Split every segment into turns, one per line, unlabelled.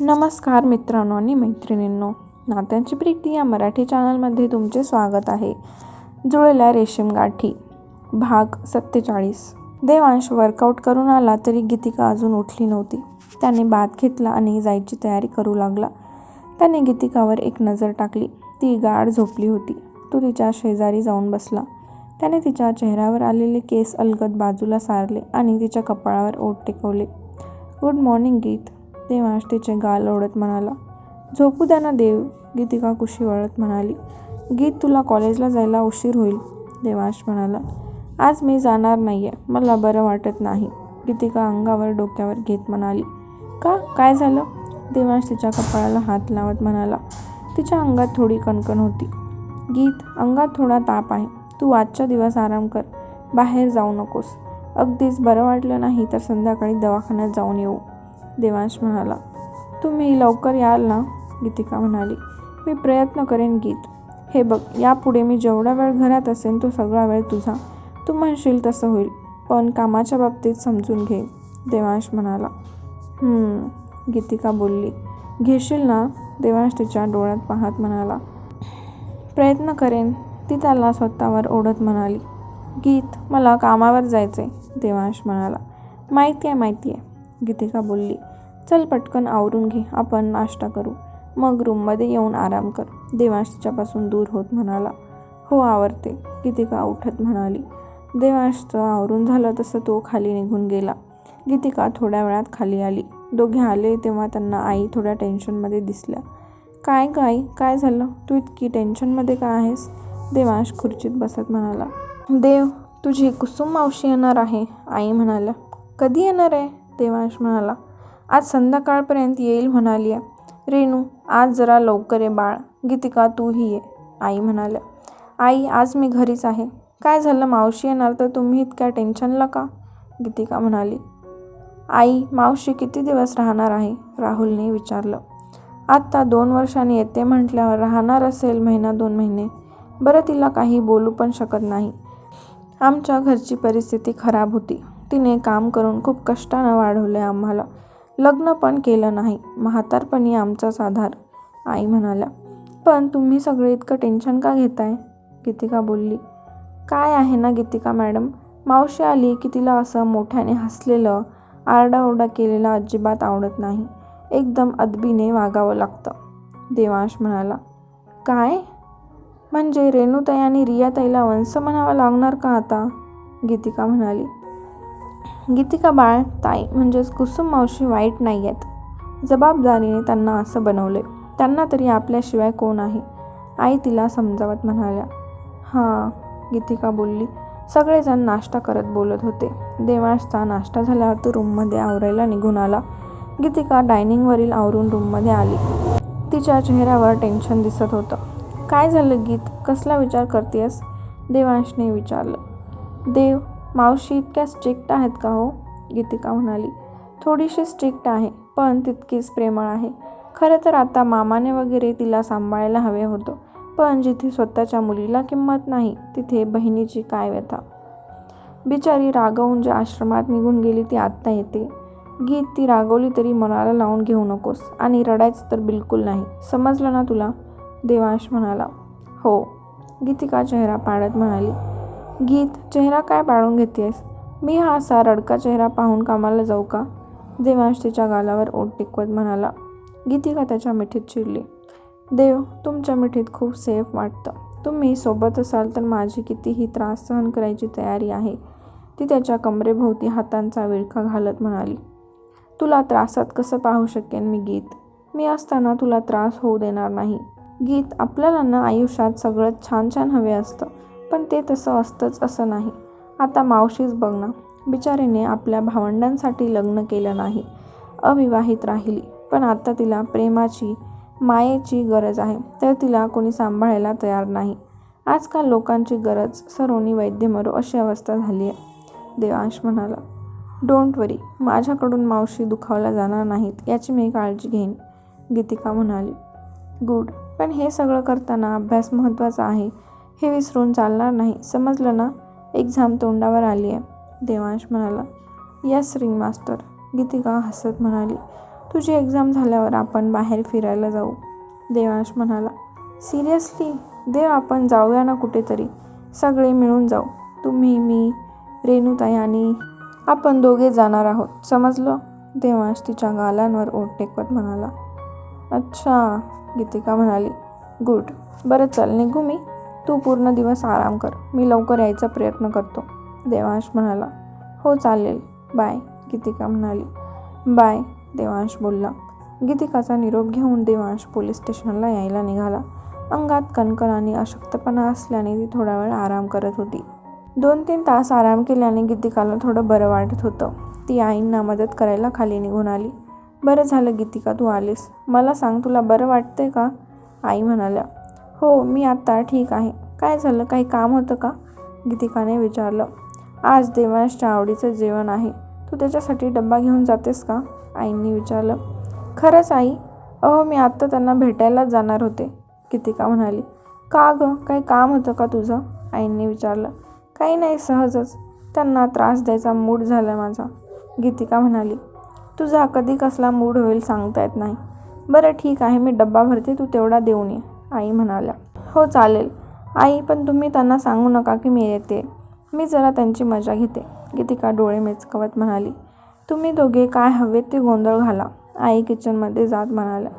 नमस्कार मित्रांनो आणि मैत्रिणींनो नात्यांची प्रीती या मराठी चॅनलमध्ये तुमचे स्वागत आहे. जुळल्या रेशीम गाठी भाग सत्तेचाळीस. देवांश वर्कआउट करून आला तरी गीतिका अजून उठली नव्हती. त्याने बात घेतला आणि जायची तयारी करू लागला. त्याने गीतिकावर एक नजर टाकली. ती गाढ झोपली होती. तो तिच्या शेजारी जाऊन बसला. त्याने तिच्या चेहऱ्यावर आलेले केस अलगद बाजूला सारले आणि तिच्या कपाळावर ओठ टेकवले. गुड मॉर्निंग गीत. देवांश तिचे गाल ओढत म्हणाला झोपू द्या ना देव गीतिका कुशी वळत म्हणाली. गीत तुला कॉलेजला जायला उशीर होईल देवांश म्हणाला. आज मी जाणार नाही आहे मला बरं वाटत नाही गीतिका अंगावर डोक्यावर घेत म्हणाली. का? काय झालं? देवांश तिच्या कपाळाला हात लावत म्हणाला. तिच्या अंगात थोडी कणकण होती. गीत अंगात थोडा ताप आहे. तू आजचा दिवस आराम कर. बाहेर जाऊ नकोस. अगदीच बरं वाटलं नाही तर संध्याकाळी दवाखान्यात जाऊन येऊ. देवांश म्हणाला तुम्ही लवकर याल ना? गीतिका म्हणाली. मी प्रयत्न करेन गीत. हे बघ यापुढे मी जेवढा वेळ घरात असेन तो सगळा वेळ तुझा. तू म्हणशील तसं होईल पण कामाच्या बाबतीत समजून घे. देवांश म्हणाला. गीतिका बोलली. घेशील ना? देवांश तिच्या डोळ्यात पाहत म्हणाला. प्रयत्न करेन ती त्याला स्वतःवर ओढत म्हणाली. गीत मला कामावर जायचे देवांश म्हणाला. माहिती आहे माहिती आहे गीतिका बोलली. चल पटकन आवरून घे आपण नाश्ता करू. मग रूममध्ये येऊन आराम कर देवांश तिच्यापासून दूर होत म्हणाला. हो आवरते गीतिका उठत म्हणाली. देवांशचं आवरून झालं तसं तो खाली निघून गेला. गीतिका थोड्या वेळात खाली आली. दोघे आले तेव्हा त्यांना आई थोड्या टेन्शनमध्ये दिसल्या. काय ग काय झालं? तू इतकी टेन्शनमध्ये का आहेस? देवांश खुर्चीत बसत म्हणाला. देव तुझी कुसुम मावशी येणार आहे आई म्हणाल्या. कधी येणार आहे? देवांश म्हणाला. आज संध्याकाळपर्यंत येईल म्हणाली. आहे रेणू आज जरा लवकर ये बाळ. गीतिका तूही ये आई म्हणाल्या. आई आज मी घरीच आहे. काय झालं? मावशी येणार तर तुम्ही इतक्या टेन्शनला का? गीतिका म्हणाली. आई मावशी किती दिवस राहणार आहे? राहुलने विचारलं. आत्ता दोन वर्षांनी येते म्हटल्यावर राहणार असेल महिना दोन महिने. बरं तिला काही बोलू पण शकत नाही. आमच्या घरची परिस्थिती खराब होती. तिने काम करून खूप कष्टानं वाढवले आम्हाला. लग्न पण केलं नाही. म्हातारपणी आमचाच आधार आई म्हणाल्या. पण तुम्ही सगळे इतकं टेन्शन का घेताय? गीतिका बोलली. काय आहे ना गीतिका मॅडम? मावशी आली की तिला असं मोठ्याने हसलेलं आरडाओरडा केलेलं अजिबात आवडत नाही. एकदम अदबीने वागावं लागतं. देवांश म्हणाला. काय? म्हणजे रेणुताई आणि रियाताईला वंश म्हणावा लागणार का आता? गीतिका म्हणाली. गीतिका बाळ ताई म्हणजेच कुसुम मावशी वाईट नाही आहेत. जबाबदारीने त्यांना असं बनवले. त्यांना तरी आपल्याशिवाय कोण आहे? आई तिला समजावत म्हणाल्या हां गीतिका बोलली. सगळेजण नाश्ता करत बोलत होते. देवांशचा नाश्ता झाल्यावर तो रूममध्ये आवरायला निघून आला. गीतिका डायनिंगवरील आवरून रूममध्ये आली. तिच्या चेहऱ्यावर टेन्शन दिसत होतं. काय झालं गीत? कसला विचार करतेस देवांशने विचारलं. देव मावशी इतक्या स्ट्रिक्ट आहेत का हो? गीतिका म्हणाली. थोडीशी स्ट्रिक्ट आहे पण तितकीच प्रेमळ आहे. खरं तर आता मामाने वगैरे तिला सांभाळायला हवे होतं पण जिथे स्वतःच्या मुलीला किंमत नाही तिथे बहिणीची काय व्यथा? बिचारी रागवून ज्या आश्रमात निघून गेली ती आत्ता येते. गीत ती रागवली तरी मनाला लावून घेऊ नकोस आणि रडायचं तर बिलकुल नाही. समजलं ना तुला? देवांश म्हणाला. हो. गीतिका चेहरा पाडत म्हणाली. गीत चेहरा काय पाडून घेतेस मी हा असा रडका चेहरा पाहून कामाला जाऊ का? देवांश तिच्या गालावर ओट टिकवत म्हणाला गीतिका त्याच्या मिठीत चिरली? देव तुमच्या मिठीत खूप सेफ वाटतं. तुम्ही सोबत असाल तर माझी कितीही त्रास सहन करायची तयारी आहे. ती त्याच्या कमरेभोवती हातांचा विळखा घालत म्हणाली तुला त्रासात कसं पाहू शकेन मी गीत? मी असताना तुला त्रास होऊ देणार नाही. गीत आपल्याला ना आयुष्यात सगळं छान छान हवे असतं. पण ते तसं असतंच असं नाही. आता मावशीच बघ ना. बिचारीने आपल्या भावंडांसाठी लग्न केलं नाही. अविवाहित राहिली. पण आता तिला प्रेमाची मायेची गरज आहे. तर तिला कोणी सांभाळायला तयार नाही. आजकाल लोकांची गरज सरोनी वैद्य मरो अशी अवस्था झाली आहे. देवांश म्हणाला डोंट वरी माझ्याकडून मावशी दुखावल्या जाणार नाहीत. याची मी काळजी घेईन. गीतिका म्हणाली गुड पण हे सगळं करताना अभ्यास महत्त्वाचा आहे. हे विसरून चालणार नाही. समजलं ना? एक्झाम तोंडावर आली आहे देवांश म्हणाला यस रिंग मास्टर गीतिका हसत म्हणाली तुझी एक्झाम झाल्यावर आपण बाहेर फिरायला जाऊ. देवांश म्हणाला सिरियसली देव आपण जाऊया ना कुठेतरी? सगळे मिळून जाऊ. तुम्ही मी रेणुताई आणि आपण दोघे जाणार आहोत. समजलं? देवांश तिच्या गालांवर ओट टेकवत म्हणाला अच्छा गीतिका म्हणाली गुड. बरं चल निघू मी. तू पूर्ण दिवस आराम कर. मी लवकर यायचा प्रयत्न करतो. देवांश म्हणाला हो चालेल. बाय गीतिका म्हणाली. बाय देवांश बोलला. गीतिकाचा निरोप घेऊन देवांश पोलीस स्टेशनला यायला निघाला. अंगात कणकण आणि अशक्तपणा असल्याने ती थोडा वेळ आराम करत होती. दोन तीन तास आराम केल्याने गीतिकाला थोडं बरं वाटत होतं. ती आईंना मदत करायला खाली निघून आली. बरं झालं गीतिका तू आलीस. मला सांग तुला बरं वाटतंय का? आई म्हणाल्या. हो मी आत्ता ठीक आहे. काय झालं? काही काम होतं का? गीतिकाने विचारलं. आज देवांशच्या आवडीचं जेवण आहे. तू त्याच्यासाठी डब्बा घेऊन जातेस का? आईंनी विचारलं. खरंच आई? अहो मी आत्ता त्यांना भेटायलाच जाणार होते. गीतिका म्हणाली. का गं? काही काम होतं का तुझं? आईंनी विचारलं. काही नाही सहजच. त्यांना त्रास द्यायचा मूड झाला माझा. गीतिका म्हणाली. तुझा कधी कसला मूड होईल सांगता येत नाही. बरं ठीक आहे. मी डब्बा भरते. तू तेवढा देऊन ये. आई म्हणाल्या हो चालेल. आई पण तुम्ही त्यांना सांगू नका की मी येते. मी जरा त्यांची मजा घेते. गीतिका डोळे मेचकवत म्हणाली तुम्ही दोघे काय हवे ते गोंधळ घाला. आई किचनमध्ये जात म्हणाल्या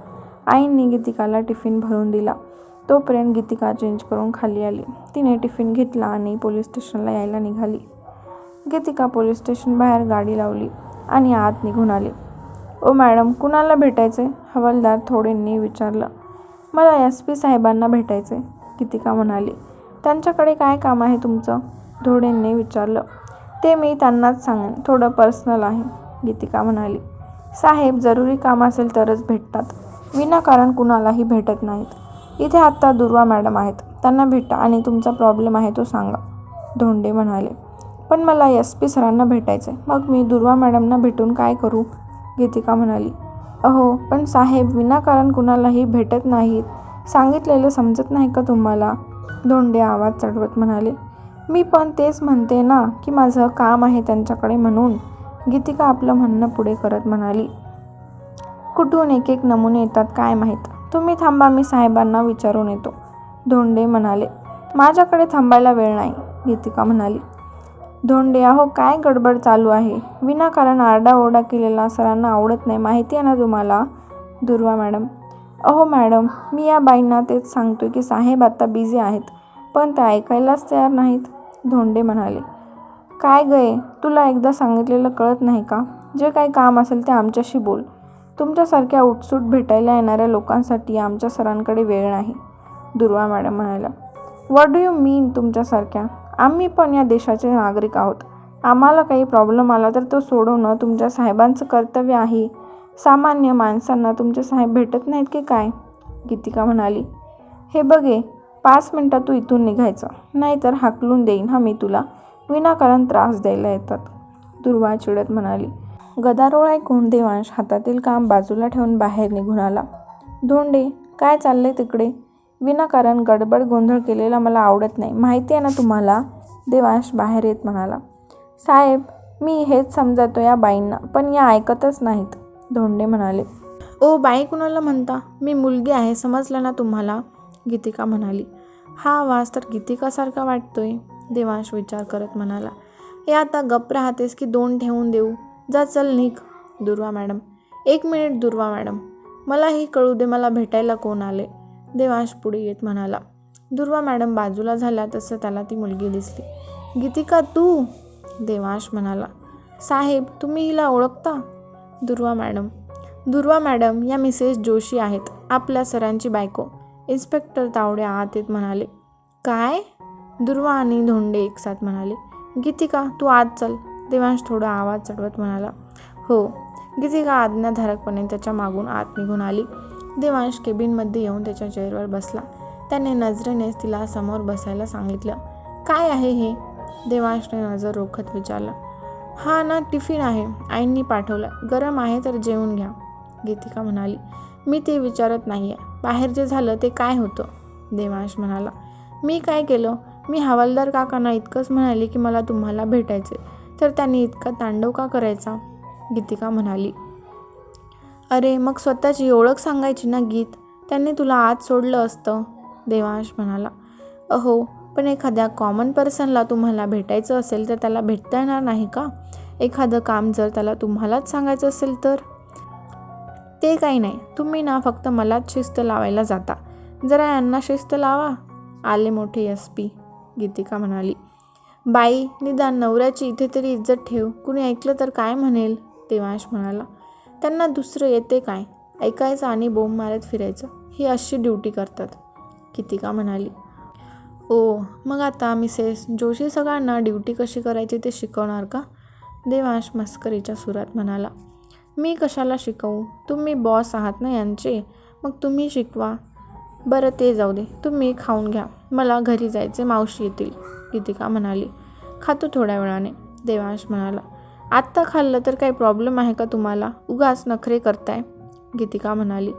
आईंनी गीतिकाला टिफिन भरून दिला. तोपर्यंत गीतिका चेंज करून खाली आली. तिने टिफिन घेतला आणि पोलीस स्टेशनला यायला निघाली. गीतिका पोलीस स्टेशन बाहेर गाडी लावली आणि आत निघून आली. ओ मॅडम कुणाला भेटायचे हवालदार थोडेंनी विचारलं. मला एस पी साहेबांना भेटायचे गीतिका म्हणाली त्यांच्याकडे काय काम आहे तुमचं? धोडेंनी विचारलं. ते मी त्यांनाच सांगेन थोडं पर्सनल आहे. गीतिका म्हणाली साहेब जरुरी काम असेल तरच भेटतात. विनाकारण कुणालाही भेटत नाहीत. इथे आत्ता दुर्वा मॅडम आहेत. त्यांना भेटा आणि तुमचा प्रॉब्लेम आहे तो सांगा. धोंडे म्हणाले पण मला एस पी सरांना भेटायचं मग मी दुर्वा मॅडमना भेटून काय करू? गीतिका म्हणाली अहो पण साहेब विनाकारण कुणालाही भेटत नाहीत. सांगितलेलं समजत नाही का तुम्हाला? धोंडे आवाज चढवत म्हणाले. मी पण तेच म्हणते ना की माझं काम आहे त्यांच्याकडे म्हणून. गीतिका आपलं म्हणणं पुढे करत म्हणाली. कुठून एक एक नमुने येतात काय माहीत? तुम्ही थांबा मी साहेबांना विचारून येतो. धोंडे म्हणाले. माझ्याकडे थांबायला वेळ नाही गीतिका म्हणाली. धोंडे अहो काय गडबड चालू आहे? विनाकारण आरडाओरडा केलेला सरांना आवडत नाही माहिती आहे ना तुम्हाला? दुर्वा मॅडम अहो मॅडम मी या बाईंना तेच सांगतो की साहेब आत्ता बिझी आहेत पण ते ऐकायलाच तयार नाहीत. धोंडे म्हणाले काय गये तुला एकदा सांगितलेलं कळत नाही का? जे काही काम असेल ते आमच्याशी बोल. तुमच्यासारख्या उठसूट भेटायला येणाऱ्या लोकांसाठी आमच्या सरांकडे वेळ नाही. दुर्वा मॅडम म्हणाल्या वॉट डू यू मीन तुमच्यासारख्या? आम्ही पण या देशाचे नागरिक आहोत. आम्हाला काही प्रॉब्लेम आला तर तो सोडवणं तुमच्या साहेबांचं कर्तव्य आहे. सामान्य माणसांना तुमचे साहेब भेटत नाहीत की काय? गीतिका म्हणाली. हे बघे पाच मिनटात तू इथून निघायचं. नाहीतर हाकलून देईन हा मी तुला. विनाकारण त्रास द्यायला येतात. दुर्वा चिडत म्हणाली. गदारोळ ऐकून देवांश हातातील काम बाजूला ठेवून बाहेर निघून आला. धोंडे काय चाललंय तिकडे? विनाकारण गडबड गोंधळ केलेला मला आवडत नाही. माहिती आहे ना तुम्हाला? देवांश बाहेर येत म्हणाला. साहेब मी हेच समजातो या बाईंना पण या ऐकतच नाहीत. धोंडे म्हणाले. ओ बाई कुणाला म्हणता? मी मुलगी आहे समजलं ना तुम्हाला? गीतिका म्हणाली. हा आवाज तर गीतिकासारखा वाटतोय देवांश विचार करत म्हणाला. हे आता गप्प राहतेस की दोन ठेवून देऊ? जा चल निघ. दुर्वा मॅडम. एक मिनिट दुर्वा मॅडम. मलाही कळू दे मला भेटायला कोण आले देवांश पुढे येत म्हणाला दुर्वा मॅडम बाजूला झाल्या तसं त्याला ती मुलगी दिसली. गीतिका तू? देवांश म्हणाला साहेब तुम्ही हिला ओळखता? दुर्वा मॅडम दुर्वा मॅडम या मिसेस जोशी आहेत आपल्या सरांची बायको. इन्स्पेक्टर तावडे आत येत म्हणाले काय? दुर्वा आणि धोंडे एकसाथ म्हणाले गीतिका तू आत चल. देवांश थोडा आवाज चढवत म्हणाला हो. गीतिका आज्ञाधारकपणे त्याच्या मागून आत निघून आली. देवांश केबिनमध्ये येऊन त्याच्या चेअरवर बसला. त्याने नजरेनेच तिला समोर बसायला सांगितलं काय आहे हे? देवांशने नजर रोखत विचारलं हा ना टिफिन आहे. आईंनी पाठवलं. गरम आहे तर जेवून घ्या. गीतिका म्हणाली मी ते विचारत नाही आहे बाहेर जे झालं ते काय होतं? देवांश म्हणाला मी काय केलं? मी हवालदार काकांना इतकंच म्हणाले की मला तुम्हाला भेटायचे तर त्यांनी इतका तांडव का करायचा? गीतिका म्हणाली अरे मग स्वतःची ओळख सांगायची ना गीत? त्यांनी तुला आत सोडलं असतं देवांश म्हणाला. अहो पण एखाद्या कॉमन पर्सनला तुम्हाला भेटायचं असेल तर त्याला भेटता येणार नाही का? एखादं काम जर त्याला तुम्हालाच सांगायचं असेल तर? ते काही नाही. तुम्ही ना फक्त मलाच शिस्त लावायला जाता. जरा यांना शिस्त लावा. आले मोठे एस पी गीतिका म्हणाली. बाई निदान नवऱ्याची इथे तरी इज्जत ठेव. कुणी ऐकलं तर काय म्हणेल? देवांश म्हणाला. त्यांना दुसरं येते काय? ऐकायचं आणि बोंब मारत फिरायचं. ही अशी ड्युटी करतात. कितिका म्हणाली. ओ मग आता मिसेस जोशी सगळ्यांना ड्युटी कशी करायची ते शिकवणार का? देवांश मस्करीच्या सुरात म्हणाला. मी कशाला शिकवू? तुम्ही बॉस आहात ना यांचे? मग तुम्ही शिकवा. बरं ते जाऊ दे. तुम्ही खाऊन घ्या. मला घरी जायचे मावशी येतील. गीतिका म्हणाली. खातो थोड्या वेळाने. देवांश म्हणाला. आत्ता खाल्लं तर काही प्रॉब्लेम आहे का तुम्हाला? उगाच नखरे करताय. गीतिका म्हणाली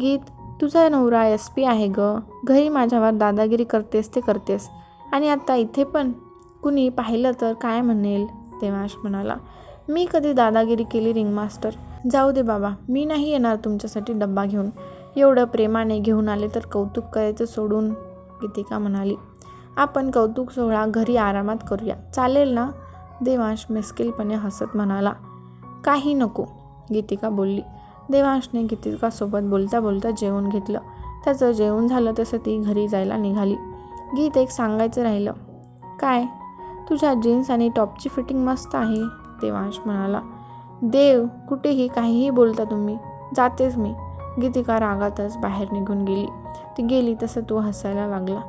गीत तुझा नवरा एस पी आहे ग. घरी माझ्यावर दादागिरी करतेस ते करतेस. आणि आत्ता इथे पण? कुणी पाहिलं तर काय म्हणेल? देवांश म्हणाला मी कधी दादागिरी केली रिंगमास्टर? जाऊ दे बाबा मी नाही येणार तुमच्यासाठी डब्बा घेऊन. एवढं प्रेमाने घेऊन आले तर कौतुक करायचं सोडून. गीतिका म्हणाली आपण कौतुक सोहळा घरी आरामात करूया. चालेल ना? देवांश मिस्किलपणे हसत म्हणाला काही नको गीतिका बोलली. देवांशने गीतिकासोबत बोलता बोलता जेवण घेतलं. त्याचं जेवण झालं तसं ती घरी जायला निघाली. गीत एक सांगायचं राहिलं काय तुझ्या जीन्स आणि टॉपची फिटिंग मस्त आहे? देवांश म्हणाला देव कुठेही काहीही बोलता तुम्ही जातेच मी. गीतिका रागातच बाहेर निघून गेली. ती गेली तसं तो हसायला लागला.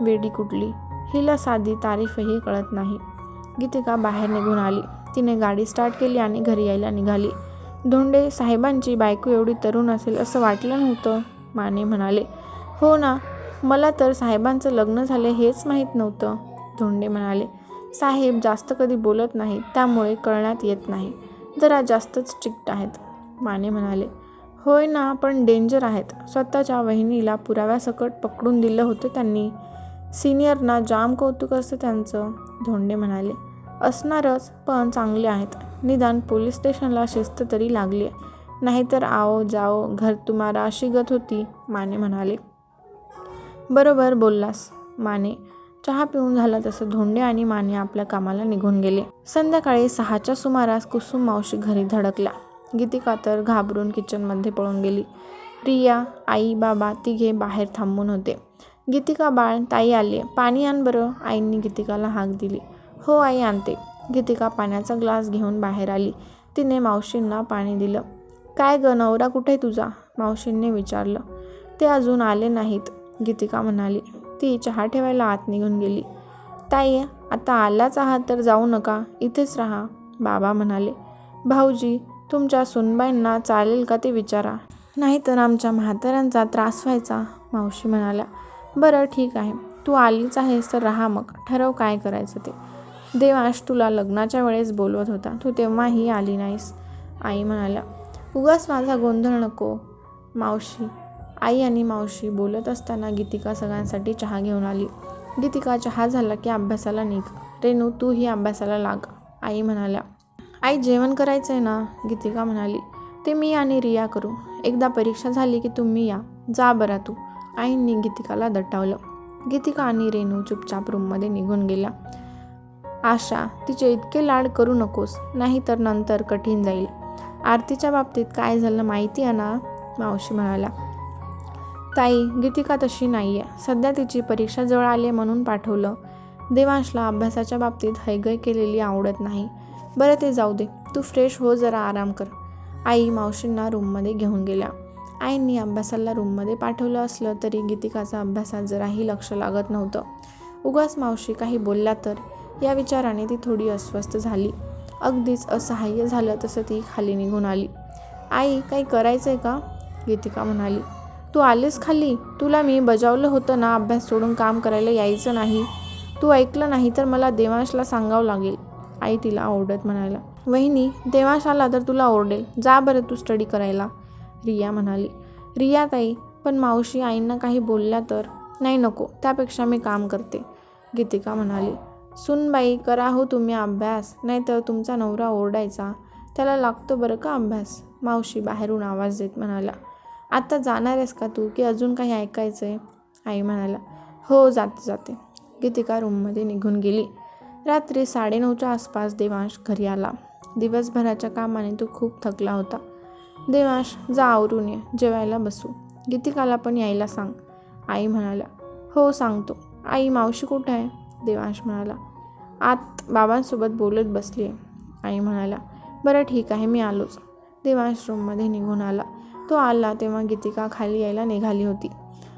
वेडी कुठली? हिला साधी तारीफही कळत नाही. गीतिका बाहेर निघून आली. तिने गाडी स्टार्ट केली आणि घरी यायला निघाली. धोंडे साहेबांची बायको एवढी तरुण असेल असं वाटलं नव्हतं माने म्हणाले. हो ना मला तर साहेबांचं लग्न झाले हेच माहीत नव्हतं धोंडे म्हणाले. साहेब जास्त कधी बोलत नाही त्यामुळे कळण्यात येत नाही. जरा जास्तच स्ट्रिक्ट आहेत माने म्हणाले. होय ना पण डेंजर आहेत. स्वतःच्या वहिनीला पुराव्यासकट पकडून दिलं होतं त्यांनी. सिनियरना जाम कौतुक असतं त्यांचं धोंडे म्हणाले. असणारच पण चांगले आहेत. निदान पोलीस स्टेशनला शिस्त तरी लागली आहे. नाहीतर आओ जाओ घर तुम्हाला अशी गत होती माने म्हणाले. बरोबर बोललास माने. चहा पिऊन झाला तसं धोंडे आणि माने आपल्या कामाला निघून गेले. संध्याकाळी सहाच्या सुमारास कुसुम मावशी घरी धडकल्या. गीतिका तर घाबरून किचनमध्ये पळून गेली. रिया आई बाबा तिघे बाहेर थांबून होते. गीतिका बाळ ताई आली. पाणी आण बरं आईंनी गीतिकाला हाक दिली. हो आई आणते. गीतिका पाण्याचा ग्लास घेऊन बाहेर आली. तिने मावशींना पाणी दिलं. काय ग नवरा कुठे तुझा? मावशींनी विचारलं. ते अजून आले नाहीत गीतिका म्हणाली. ती चहा ठेवायला आत निघून गेली. ताई आता आलाच आहात तर जाऊ नका. इथेच राहा बाबा म्हणाले. भाऊजी तुमच्या सुनबाईंना चालेल का ते विचारा. नाहीतर आमच्या म्हाताऱ्यांचा त्रास व्हायचा मावशी म्हणाल्या. बरं ठीक आहे. तू आलीच आहेस तर राहा मग. ठरव काय करायचं ते. देवांश तुला लग्नाच्या वेळेस बोलवत होता. तू तेव्हाही आली नाहीस. आई म्हणाल्या उगाच माझा गोंधळ नको मावशी. आई आणि मावशी बोलत असताना गीतिका सगळ्यांसाठी चहा घेऊन आली. गीतिका चहा झाला की अभ्यासाला निघ. रेणू तूही अभ्यासाला लाग. आई म्हणाल्या आई जेवण करायचं आहे ना? गीतिका म्हणाली ते मी आणि रिया करू. एकदा परीक्षा झाली की तुम्ही या. जा बरा तू. आईंनी गीतिकाला दटावलं. गीतिका आणि रेणू चुपचाप रूममध्ये निघून गेल्या. आशा तिचे इतके लाड करू नकोस नाही तर नंतर कठीण जाईल. आरतीच्या बाबतीत काय झालं माहिती आहे ना? मावशी म्हणाला ताई गीतिका तशी नाही आहे सध्या तिची परीक्षा जवळ आली म्हणून पाठवलं. देवांशला अभ्यासाच्या बाबतीत हैगय केलेली आवडत नाही. बरं ते जाऊ दे. तू फ्रेश हो जरा आराम कर. आई मावशींना रूममध्ये घेऊन गेल्या. आईंनी अभ्यासाला रूममध्ये पाठवलं असलं तरी गीतिकाचा अभ्यासात जराही लक्ष लागत नव्हतं. उगाच मावशी काही बोलल्या तर? या विचाराने ती थोडी अस्वस्थ झाली. अगदीच असहाय्य झालं तसं ती खाली निघून आली. आई काही करायचं आहे का? गीतिका म्हणाली. तू आलीस खाली? तुला मी बजावलं होतं ना अभ्यास सोडून काम करायला यायचं नाही. तू ऐकलं नाही तर मला देवांशला सांगावं लागेल. आई तिला ओरडत म्हणाला. वहिनी देवांश आला तर तुला ओरडेल जा बरं तू स्टडी करायला. रिया म्हणाली. रिया ताई पण मावशी आईंना काही बोलल्या तर? नाही नको. त्यापेक्षा मी काम करते. गीतिका म्हणाली. सुनबाई करा हो तुम्ही अभ्यास नाहीतर तुमचा नवरा ओरडायचा. त्याला लागतो बरं का अभ्यास? मावशी बाहेरून आवाज देत म्हणाला आत्ता जाणार आहेस का तू की अजून काही ऐकायचं आहे आई म्हणाला हो जाते जाते. गीतिका रूममध्ये निघून गेली. रात्री साडेनऊच्या आसपास देवांश घरी आला. दिवसभराच्या कामाने तो खूप थकला होता. देवांश जा आवरून ये जेवायला बसू. गीतिकाला पण यायला सांग. आई म्हणाला हो सांगतो. आई मावशी कुठं आहे? देवांश म्हणाला आत बाबांसोबत बोलत बसली आहे. आई म्हणाला बरं ठीक आहे मी आलोच. देवांश रूममध्ये निघून आला. तो आला तेव्हा गीतिका खाली यायला निघाली होती.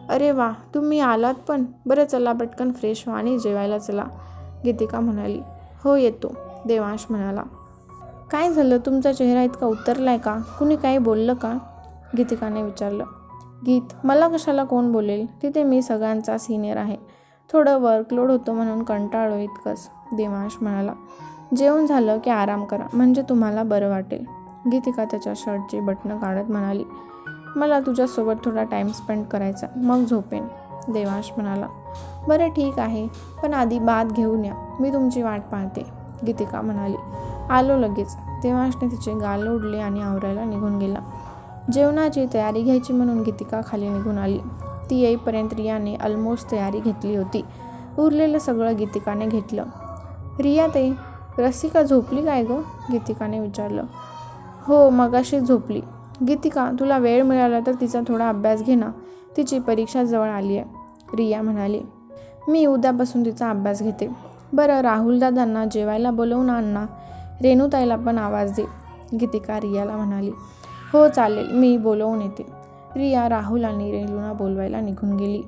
अरे वा तुम्ही आलात पण? बरं चला पटकन फ्रेश व्हा आणि जेवायला चला. गीतिका म्हणाली हो येतो. देवांश म्हणाला काय झालं? तुमचा चेहरा इतका उतरला आहे का? कुणी काही बोललं का? गीतिकाने विचारलं गीत मला कशाला कोण बोलेल? तिथे मी सगळ्यांचा सिनियर आहे. थोडं वर्कलोड होतं म्हणून कंटाळलो इतकंच देवांश म्हणाला. जेवण झालं की आराम करा म्हणजे तुम्हाला बरं वाटेल. गीतिका त्याच्या शर्टची बटणं काढत म्हणाली मला तुझ्यासोबत थोडा टाईम स्पेंड करायचा मग झोपेन. देवांश म्हणाला बरं ठीक आहे पण आधी बाद घेऊन या मी तुमची वाट पाहते. गीतिका म्हणाली आलो लगेच. देवांशने तिचे गाल ओढले आणि आवरायला निघून गेला. जेवणाची तयारी घ्यायची म्हणून गीतिका खाली निघून आली. ती येईपर्यंत रियाने ऑलमोस्ट तयारी घेतली होती. उरलेलं सगळं गीतिकाने घेतलं. रिया ते रसिका झोपली काय गं? गीतिकाने विचारलं. हो मगाशी झोपली. गीतिका तुला वेळ मिळाला तर तिचा थोडा अभ्यास घे ना. तिची परीक्षा जवळ आली आहे. रिया म्हणाली. मी उद्यापासून तिचा अभ्यास घेते. बरं राहुल दादांना जेवायला बोलवून आण ना. रेणुताईला पण आवाज दे. गीतिका रियाला म्हणाली. हो चालेल. मी बोलवून येते. रिया राहुल आणि रेणूला बोलवायला निघून गेली.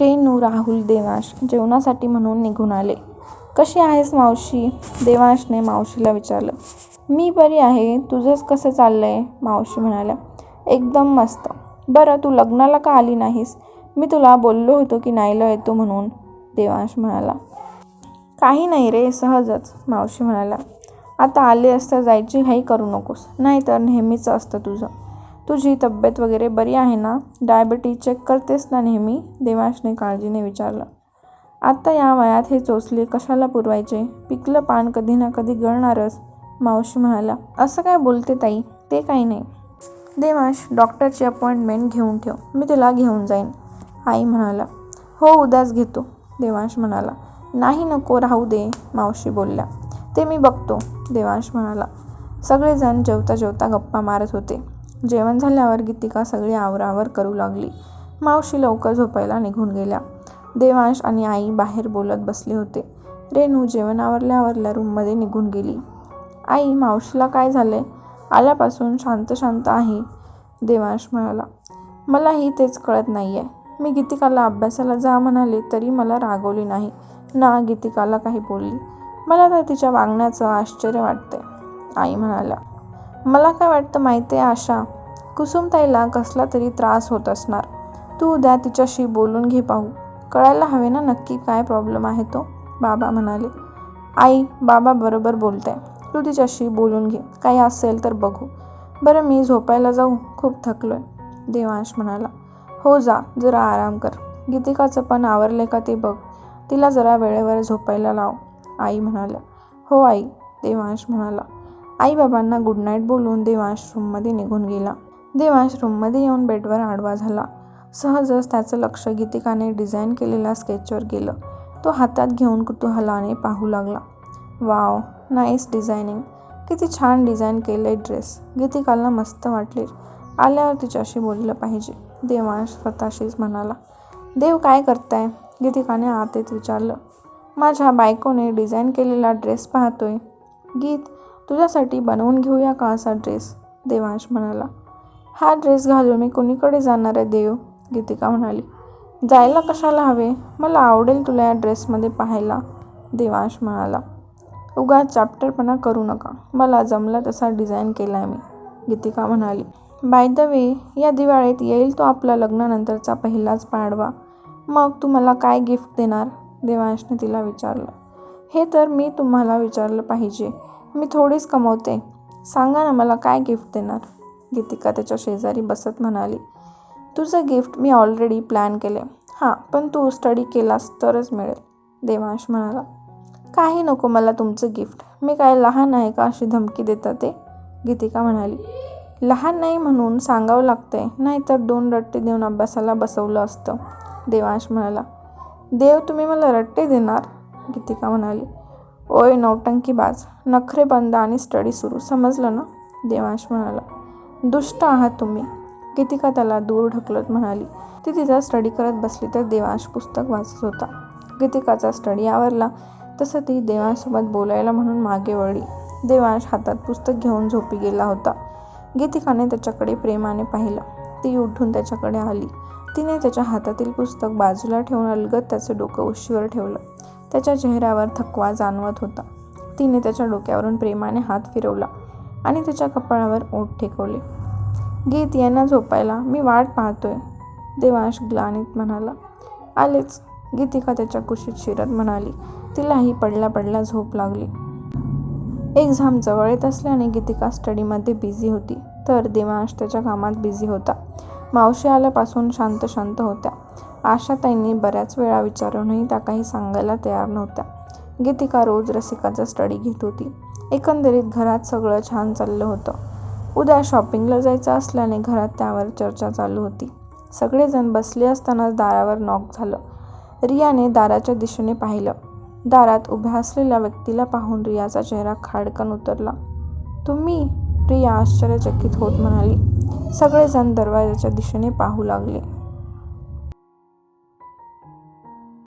रेणू राहुल देवांश जेवणासाठी म्हणून निघून आले. कशी आहेस मावशी? देवांशने मावशीला विचारलं. मी बरी आहे. तुझंच कसं चाललं आहे मावशी म्हणाल्या. एकदम मस्त. बरं तू लग्नाला का आली नाहीस? मी तुला बोललो होतो की नाहीला येतो म्हणून. देवांश म्हणाला. काही नाही रे सहजच. मावशी म्हणाला आता आले असता जायची काही करू नकोस. नाहीतर नेहमीच असतं तुझं. तुझी तब्येत वगैरे बरी आहे ना? डायबिटीज चेक करतेस ना नेहमी? देवांशने काळजीने विचारलं. आता या वयात हे चोचले कशाला पुरवायचे? पिकलं पान कधी ना कधी गळणारच. मावशी म्हणाला असं काय बोलते ताई? ते काही नाही. देवांश डॉक्टरची अपॉइंटमेंट घेऊन ठेव मी तुला घेऊन जाईन. आई म्हणाला हो उद्याच घेतो. देवांश म्हणाला नाही नको राहू दे मावशी बोलल्या. ते मी बघतो. देवांश म्हणाला सगळेजण जेवता जेवता गप्पा मारत होते. जेवण झाल्यावर गीतिका सगळी आवरावर करू लागली. मावशी लवकर झोपायला निघून गेल्या. देवांश आणि आई बाहेर बोलत बसले होते. रेणू जेवण आवरल्यावरल्या रूममध्ये निघून गेली. आई मावशीला काय झाले? आल्यापासून शांत शांत आहे देवांश म्हणाला. मलाही तेच कळत नाही आहे मी गीतिकाला अभ्यासाला जा म्हणाले तरी मला रागवली नाही. ना गीतिकाला काही बोलली. मला तर तिच्या वागण्याचं आश्चर्य वाटते आई म्हणाल्या. मला काय वाटतं माहिती आहे आशा? कुसुमताईला कसला तरी त्रास होत असणार. तू उद्या तिच्याशी बोलून घे पाहू. कळायला हवे ना नक्की काय प्रॉब्लेम आहे तो? बाबा म्हणाले. आई बाबा बरोबर बोलते तू तिच्याशी बोलून घे. काही असेल तर बघू. बरं मी झोपायला जाऊ. खूप थकलो आहे देवांश म्हणाला. हो जा जरा आराम कर. गीतिकाचं पण आवरले का ते बघ. तिला जरा वेळेवर झोपायला लाव. आई म्हणाल्या. हो आई देवांश म्हणाला. आई बाबांना गुड नाईट बोलून देवांश रूममध्ये निघून गेला. देवांश रूममध्ये येऊन बेडवर आडवा झाला. सहजच त्याचं लक्ष गीतिकाने डिझाईन केलेल्या स्केचवर गेलं. तो हातात घेऊन कुतूहलाने पाहू लागला. Wow nice designing. किती छान डिझाईन केले ड्रेस. गीतिकाला मस्त वाटले. आल्यावर तिच्याशी बोललं पाहिजे देवांश स्वतःशीच म्हणाला. देव काय करताय? गीतिकाने आतेत विचारलं. माझ्या बायकोने डिझाईन केलेला ड्रेस पाहतोय. गीत तुझ्यासाठी बनवून घेऊया का असा ड्रेस? देवांश म्हणाला. हा ड्रेस घालून मी कोणीकडे जाणार आहे देव? गीतिका म्हणाली. जायला कशाला हवे? मला आवडेल तुला या ड्रेसमध्ये पाहायला देवांश म्हणाला. उगा चॅप्टरपणा करू नका. मला जमला तसा डिझाईन केला आहे मी गीतिका म्हणाली. बाय द वे या दिवाळीत येईल तो आपला लग्नानंतरचा पहिलाच पाडवा. मग तू मला काय गिफ्ट देणार? देवांशने तिला विचारलं. हे तर मी तुम्हाला विचारलं पाहिजे. मी थोडीच कमवते. सांगा ना मला काय गिफ्ट देणार? गीतिका त्याच्या शेजारी बसत म्हणाली. तुझं गिफ्ट मी ऑलरेडी प्लॅन केले हां पण तू स्टडी केलास तरच मिळेल देवांश म्हणाला. काही नको मला तुमचं गिफ्ट मी काय लहान आहे का अशी धमकी देता ते? गीतिका म्हणाली. लहान नाही म्हणून सांगावं लागतंय नाहीतर दोन रट्टे देऊन अभ्यासाला बसवलं असतं देवांश म्हणाला. देव तुम्ही मला रट्टे देणार? गीतिका म्हणाली. ओय नौटंकीबाज नखरे बंद आणि स्टडी सुरू. समजलं ना? देवांश म्हणाला. दुष्ट आहात तुम्ही. गीतिका त्याला दूर ढकलत म्हणाली. ती तिचा स्टडी करत बसली तर देवांश पुस्तक वाचत होता. गीतिकाचा स्टडी आवरला. तसं ती देवांसोबत बोलायला म्हणून मागे वळली. देवांश हातात पुस्तक घेऊन झोपी गेला होता. गीतिकाने त्याच्याकडे प्रेमाने पाहिलं. ती उठून त्याच्याकडे आली. तिने त्याच्या हातातील पुस्तक बाजूला ठेवून अलगत त्याचं डोकं उशीवर ठेवलं. त्याच्या चेहऱ्यावर थकवा जाणवत होता. तिने त्याच्या डोक्यावरून प्रेमाने हात फिरवला आणि त्याच्या कपाळावर ओठ ठेकवले. गीत यांना झोपायला मी वाट पाहतोय देवांश ग्लानीत म्हणाला. आलेच गीतिका त्याच्या कुशीत शिरत म्हणाली. तिलाही पडल्या पडल्या झोप लागली. एक्झाम जवळ येत असल्याने गीतिका स्टडीमध्ये बिझी होती तर देवांश त्याच्या कामात बिझी होता. मावशी आल्यापासून शांत शांत होत्या. आशाताईंनी बऱ्याच वेळा विचारूनही त्या काही सांगायला तयार नव्हत्या. गीतिका रोज रसिकाचा स्टडी घेत होती. एकंदरीत घरात सगळं छान चाललं होतं. उद्या शॉपिंगला जायचं असल्याने घरात त्यावर चर्चा चालू होती. सगळेजण बसले असतानाच दारावर नॉक झालं. रियाने दाराच्या दिशेने पाहिलं. दारात उभ्या असलेल्या व्यक्तीला पाहून रियाचा चेहरा खाडकन उतरला. तुम्ही? रिया आश्चर्यचकित होत म्हणाली. सगळेजण दरवाजाच्या दिशेने पाहू लागले.